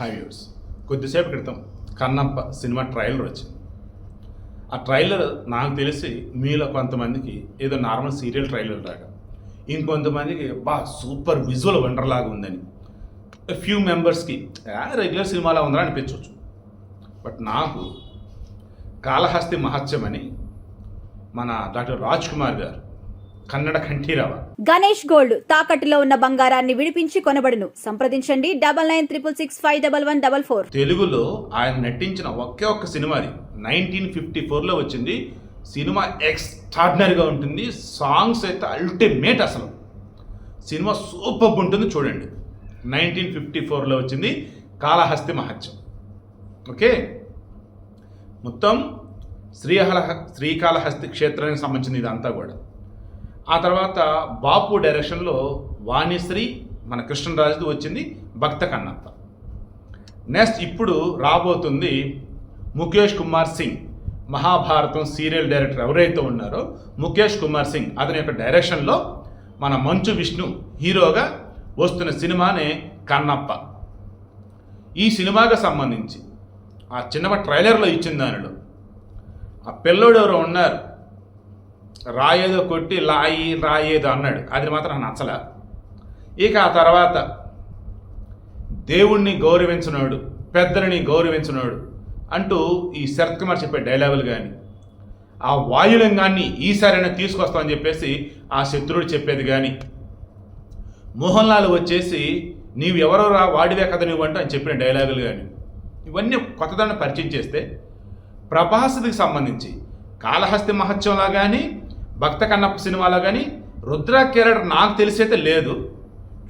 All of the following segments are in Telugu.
హై వ్యూర్స్ కొద్దిసేపు క్రితం కన్నప్ప సినిమా ట్రైలర్ వచ్చింది. ఆ ట్రైలర్ నాకు తెలిసి మీలో కొంతమందికి ఏదో నార్మల్ సీరియల్ ట్రైలర్ లాగా ఇంకొంతమందికి బా సూపర్ విజువల్ వండర్ లాగా ఉందని. ఫ్యూ మెంబర్స్కి రెగ్యులర్ సినిమాలా ఉందా అనిపించవచ్చు బట్ నాకు కాళహస్తి మహత్యం అని మన డాక్టర్ రాజ్ కుమార్ గారు కన్నడ కంఠీరావ. గణేష్ గోల్డ్ తాకట్టులో ఉన్న బంగారాన్ని విడిపించి కొనబడును. సంప్రదించండి double nine triple six five double one double four. తెలుగులో ఆయన నటించిన ఒకే ఒక్క సినిమా అది. నైన్టీన్ ఫిఫ్టీ ఫోర్లో వచ్చింది. సినిమా ఎక్స్ట్రాడినరీగా ఉంటుంది. సాంగ్స్ అయితే అల్టిమేట్ అసలు. సినిమా సూపర్ ఉంటుంది చూడండి. నైన్టీన్ ఫిఫ్టీ ఫోర్లో వచ్చింది కాళహస్తి మహత్యం. ఓకే? మొత్తం శ్రీహల శ్రీకాళహస్తి క్షేత్రానికి సంబంధించింది ఇదంతా కూడా. ఆ తర్వాత బాపు డైరెక్షన్లో వాణిశ్రీ మన కృష్ణరాజుది వచ్చింది భక్త కన్నప్ప. నెక్స్ట్ ఇప్పుడు రాబోతుంది ముఖేష్ కుమార్ సింగ్. మహాభారతం సీరియల్ డైరెక్టర్ ఎవరైతే ఉన్నారో ముఖేష్ కుమార్ సింగ్. అతని యొక్క డైరెక్షన్లో మన మంచు విష్ణు హీరోగా వస్తున్న సినిమానే కన్నప్ప. ఈ సినిమాకి సంబంధించి ఆ చిన్న ట్రైలర్లో ఇచ్చిన దానిలో ఆ పిల్లోడు ఎవరో ఉన్నారు. రాయేదో కొట్టి లాయి రాయేదో అన్నాడు. అది మాత్రం నాకు నచ్చల. ఇక ఆ తర్వాత దేవుణ్ణి గౌరవించినోడు పెద్దలని గౌరవించినోడు అంటూ ఈ శరత్ కుమార్ చెప్పే డైలాగులు కానీ ఆ వాయులింగాన్ని ఈసారైనా తీసుకొస్తామని చెప్పేసి ఆ శత్రుడు చెప్పేది కానీ మోహన్ లాల్ వచ్చేసి నీవు ఎవరో రా వాడివే కథ నువ్వు అంటూ అని చెప్పిన డైలాగులు కానీ ఇవన్నీ కొత్తదాన్ని పరిచయం చేస్తే ప్రభాసుకి సంబంధించి కాళహస్తి మహత్యంలా కానీ భక్త కన్నప్ప సినిమాలో కానీ రుద్ర క్యారెక్టర్ నాకు తెలిసి అయితే లేదు.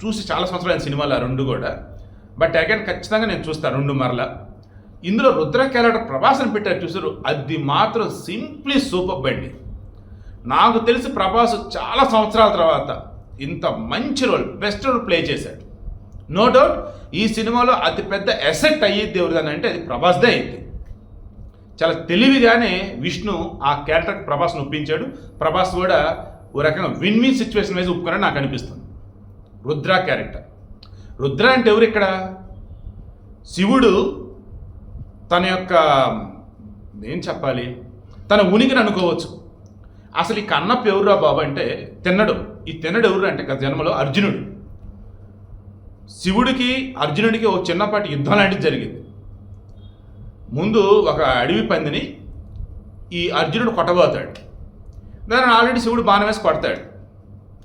చూసి చాలా సంవత్సరాలైన సినిమాలు ఆ రెండు కూడా. బట్ అగైన్ ఖచ్చితంగా నేను చూస్తాను రెండు మరల. ఇందులో రుద్ర క్యారెక్టర్ ప్రభాస్ని పెట్టారు చూసారు అది మాత్రం సింప్లీ సూపర్ బండి. నాకు తెలిసి ప్రభాస్ చాలా సంవత్సరాల తర్వాత ఇంత మంచి రోల్ బెస్ట్ రోల్ ప్లే చేశాడు. నో డౌట్ ఈ సినిమాలో అతిపెద్ద ఎసెట్ అయ్యేది ఎవరిదని అంటే అది ప్రభాస్దే అయింది. చాలా తెలివిగానే విష్ణు ఆ క్యారెక్టర్ ప్రభాస్ని ఒప్పించాడు. ప్రభాస్ కూడా ఓ రకంగా విన్ విన్ సిచ్యువేషన్ వైజ్ ఒప్పుకున్నాడు నాకు అనిపిస్తుంది. రుద్ర క్యారెక్టర్ రుద్ర అంటే ఎవరు ఇక్కడ? శివుడు తన యొక్క ఏం చెప్పాలి? తన ఉనికిని అనుకోవచ్చు. అసలు ఈ కన్నప్ప ఎవరురా బాబు అంటే తిన్నడు. ఈ తిన్నడు ఎవరు అంటే గత జన్మలో అర్జునుడు. శివుడికి అర్జునుడికి ఓ చిన్నపాటి యుద్ధం లాంటిది జరిగింది. ముందు ఒక అడవి పందిని ఈ అర్జునుడు కొట్టబోతాడు. దాన్ని ఆల్రెడీ శివుడు బాణం వేసి కొడతాడు.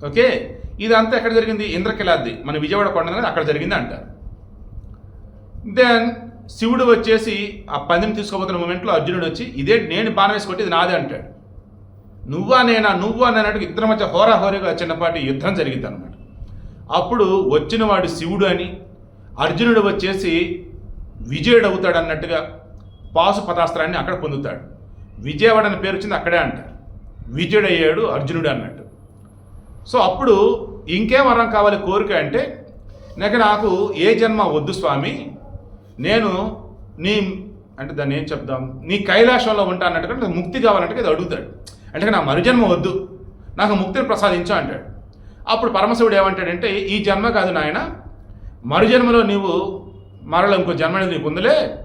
ఓకే ఇదంతా ఎక్కడ జరిగింది? ఇంద్రకిలాద్ది. మన విజయవాడ కొండ అక్కడ జరిగింది అంటారు దెన్ శివుడు వచ్చేసి ఆ పందిని తీసుకోబోతున్న మూమెంట్లో అర్జునుడు వచ్చి ఇదే నేను బాణం వేసి కొట్టి ఇది నాదే అంటాడు. నువ్వా నేనా? నువ్వా? నేనట్టు ఇద్దరి మధ్య హోరాహోరీగా చిన్నపాటి యుద్ధం జరిగింది అనమాట అప్పుడు వచ్చిన వాడు శివుడు అని అర్జునుడు వచ్చేసి విజయుడు అవుతాడు అన్నట్టుగా పాశుపతాస్త్రాన్ని అక్కడ పొందుతాడు. విజయవాడ అనే పేరు వచ్చింది అక్కడే అంటారు. విజయుడయ్యాడు అర్జునుడు అన్నట్టు. సో అప్పుడు ఇంకేం వరం కావాలి కోరిక అంటే నాకు నాకు ఏ జన్మ వద్దు స్వామి నేను నీ అంటే దాన్ని ఏం చెప్దాం? నీ కైలాసంలో ఉంటా అన్నట్టుగా నాకు ముక్తి కావాలంటే అది అడుగుతాడు. అంటే నా మరుజన్మ వద్దు నాకు ముక్తిని ప్రసాదించు అంటాడు. అప్పుడు పరమశివుడు ఏమంటాడంటే ఈ జన్మ కాదు నాయన మరుజన్మలో నీవు మరల ఇంకో జన్మ నీకు ఉందిలే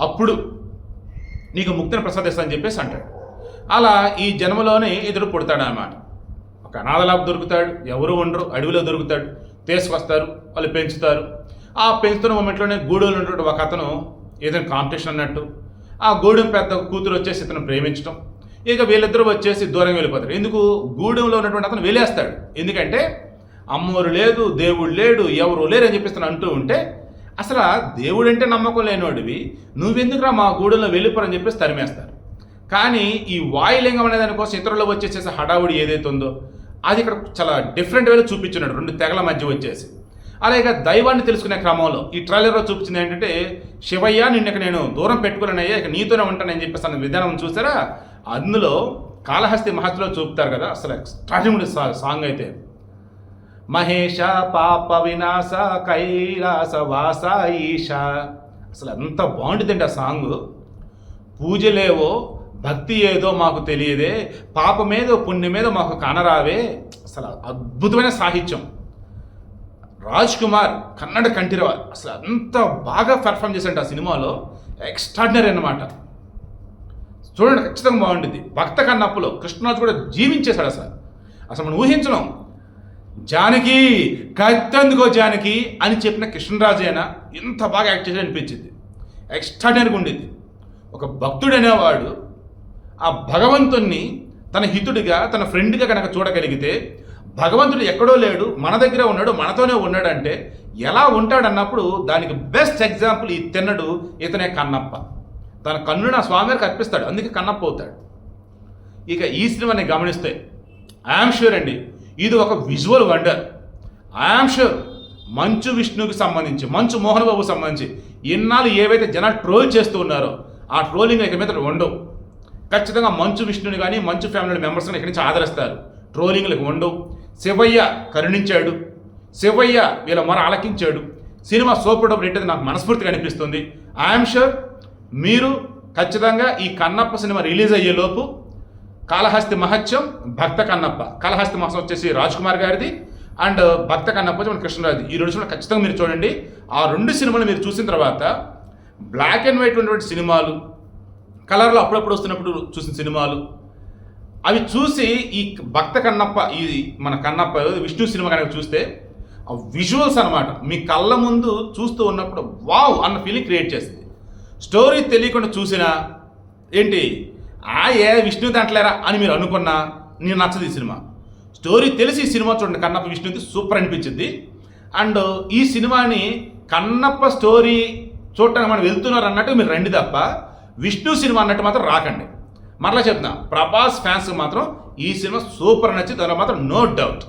అప్పుడు నీకు ముక్తిని ప్రసాదిస్తానని చెప్పేసి అంటాడు. అలా ఈ జన్మలోనే ఇతడు పుడతాడు అన్నమాట ఒక అనాథలాభ దొరుకుతాడు ఎవరు ఉండరు అడవిలో దొరుకుతాడు. తీసుకొస్తారు వాళ్ళు పెంచుతారు. ఆ పెంచుతున్న మూమెంట్లోనే గూడెంలో ఉన్నటువంటి ఒక అతను ఏదైనా కాంపిటీషన్ అన్నట్టు ఆ గూడెం పెద్ద కూతురు వచ్చేసి ఇతను ప్రేమించడం ఇక వీళ్ళిద్దరూ వచ్చేసి దూరం వెళ్ళిపోతారు. ఎందుకు? గూడెంలో ఉన్నటువంటి అతను వెళ్ళేస్తాడు. ఎందుకంటే అమ్మోరు లేదు దేవుడు లేడు ఎవరు లేరు అని చెప్పేసి అంటూ ఉంటే అసలు దేవుడంటే నమ్మకం లేనివాడివి. నువ్వెందుకురా మా గూడెలో వెళ్ళిపోరని చెప్పేసి తరిమేస్తారు. కానీ ఈ వాయులింగం అనే దానికోసం ఇతరులు వచ్చేసేసి హడావుడి ఏదైతే ఉందో అది ఇక్కడ చాలా డిఫరెంట్ వేలో చూపించున్నాడు. రెండు తెగల మధ్య వచ్చేసి. అలాగే దైవాన్ని తెలుసుకునే క్రమంలో ఈ ట్రైలర్లో చూపించింది ఏంటంటే శివయ్య నిన్న ఇక నేను దూరం పెట్టుకోలేనయ్యా ఇక నీతోనే ఉంటానని చెప్పేసి అన్న విధానం చూసారా? అందులో కాళహస్తి మహత్లో చూపుతారు కదా అసలు స్టార్టింగ్ సాంగ్ అయితే. మహేష పాప వినాశ కైలాస వాస ఈశ. అసలు ఎంత బాగుంటుందండి ఆ సాంగ్. పూజలేవో భక్తి ఏదో మాకు తెలియదే పాపమేదో పుణ్యమేదో మాకు కనరావే. అసలు అద్భుతమైన సాహిత్యం. రాజ్ కుమార్ కన్నడ కంఠీరవ అసలు అంత బాగా పెర్ఫామ్ చేశాడు ఆ సినిమాలో. ఎక్స్ట్రాడినరీ అన్నమాట. చూడండి ఖచ్చితంగా బాగుంటుంది. భక్త కన్నప్పులో కృష్ణరాజు కూడా జీవించేశాడు అసలు. అసలు మనం ఊహించడం జానకి కత్తందుకో జానకి అని చెప్పిన కృష్ణరాజైనా ఇంత బాగా యాక్ట్ చేసి అనిపించింది. ఎక్స్ట్రాడినరీగా ఉండేది. ఒక భక్తుడు అనేవాడు ఆ భగవంతుణ్ణి తన హితుడిగా తన ఫ్రెండ్గా కనుక చూడగలిగితే భగవంతుడు ఎక్కడో లేడు మన దగ్గర ఉన్నాడు మనతోనే ఉన్నాడంటే ఎలా ఉంటాడన్నప్పుడు దానికి బెస్ట్ ఎగ్జాంపుల్ ఈ తిన్నడు ఇతనే కన్నప్ప. తన కన్ను నా స్వామివారికి అర్పిస్తాడు అందుకే కన్నప్ప అవుతాడు. ఇక ఈ సినిమాని గమనిస్తే ఐఆమ్ షూర్ అండి ఇది ఒక విజువల్ వండర్ ఐఆమ్ షూర్ మంచు విష్ణువుకి సంబంధించి మంచు మోహన్ బాబుకి సంబంధించి ఇన్నాళ్ళు ఏవైతే జనాలు ట్రోల్ చేస్తూ ఉన్నారో ఆ ట్రోలింగ్ ఇక మీద ఉండవు. ఖచ్చితంగా మంచు విష్ణుని కానీ మంచు ఫ్యామిలీ మెంబర్స్ని ఇక్కడి నుంచి ఆదరిస్తారు. ట్రోలింగ్లకు ఉండవు. శివయ్య కరుణించాడు. శివయ్య వీళ్ళ మొర ఆలకించాడు. సినిమా సూపర్ డబ్బు రేట్ నాకు మనస్ఫూర్తిగా అనిపిస్తుంది. ఐఎమ్ షూర్ మీరు ఖచ్చితంగా ఈ కన్నప్ప సినిమా రిలీజ్ అయ్యేలోపు కాళహస్తి మహత్యం భక్త కన్నప్ప. కాళహస్తి మహత్యం వచ్చేసి రాజ్ కుమార్ గారిది. అండ్ భక్త కన్నప్ప మన కృష్ణరాజు ఈ రెండు సినిమాలు ఖచ్చితంగా మీరు చూడండి. ఆ రెండు సినిమాలు మీరు చూసిన తర్వాత బ్లాక్ అండ్ వైట్ ఉన్నటువంటి సినిమాలు కలర్లో అప్పుడప్పుడు వస్తున్నప్పుడు చూసిన సినిమాలు అవి చూసి ఈ భక్త కన్నప్ప ఈ మన కన్నప్ప విష్ణు సినిమా కనుక చూస్తే ఆ విజువల్స్ అన్నమాట మీ కళ్ళ ముందు చూస్తూ ఉన్నప్పుడు వావ్ అన్న ఫీలింగ్ క్రియేట్ చేస్తుంది. స్టోరీ తెలియకుండా చూసినా ఏంటి? ఆ ఏ విష్ణు దాంట్లేరా అని మీరు అనుకున్నా నేను నచ్చదు ఈ సినిమా. స్టోరీ తెలిసి ఈ సినిమా చూడండి కన్నప్ప విష్ణుది సూపర్ అనిపించింది. అండ్ ఈ సినిమాని కన్నప్ప స్టోరీ చూడటానికి మనం వెళ్తున్నారు అన్నట్టు మీరు రండి తప్ప విష్ణు సినిమా అన్నట్టు మాత్రం రాకండి. మరలా చెప్తున్నా ప్రభాస్ ఫ్యాన్స్ మాత్రం ఈ సినిమా సూపర్ నచ్చి దానిలో మాత్రం నో డౌట్.